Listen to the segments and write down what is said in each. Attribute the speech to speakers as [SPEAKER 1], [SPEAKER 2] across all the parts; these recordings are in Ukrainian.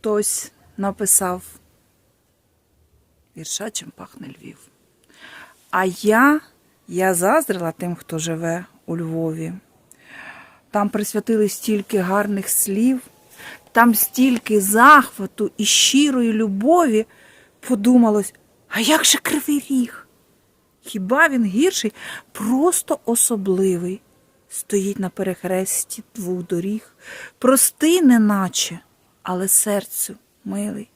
[SPEAKER 1] хтось написав вірша, чим пахне Львів. А я, я заздрила тим, хто живе у Львові. Там присвятили стільки гарних слів, там стільки захвату і щирої любові. Подумалось, а як же кривий ріг? Хіба він гірший? Просто особливий. Стоїть на перехресті двох доріг, простий, неначе, але серцю милий.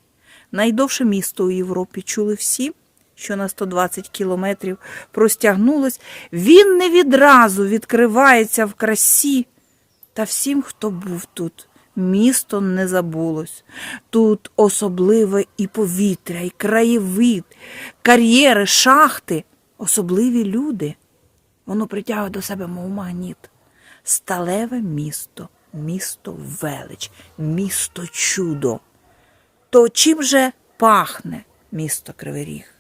[SPEAKER 1] Найдовше місто у Європі чули всі, що на 120 кілометрів простягнулось. Він не відразу відкривається в красі. Та всім, хто був тут, місто не забулось. Тут особливе і повітря, і краєвид, кар'єри, шахти, особливі люди. Воно притягує до себе, мов магніт. Сталеве місто, місто велич, місто чудо. То чим же пахне місто Кривий Ріг?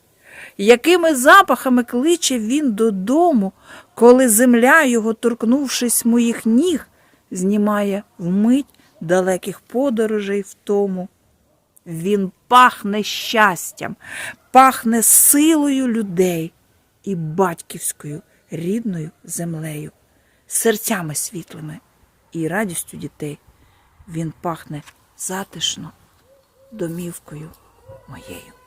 [SPEAKER 1] Якими запахами кличе він додому, коли земля його, торкнувшись моїх ніг, знімає вмить далеких подорожей в тому. Він пахне щастям, пахне силою людей і батьківською рідною землею, серцями світлими і радістю дітей. Він пахне затишно домівкою моєю.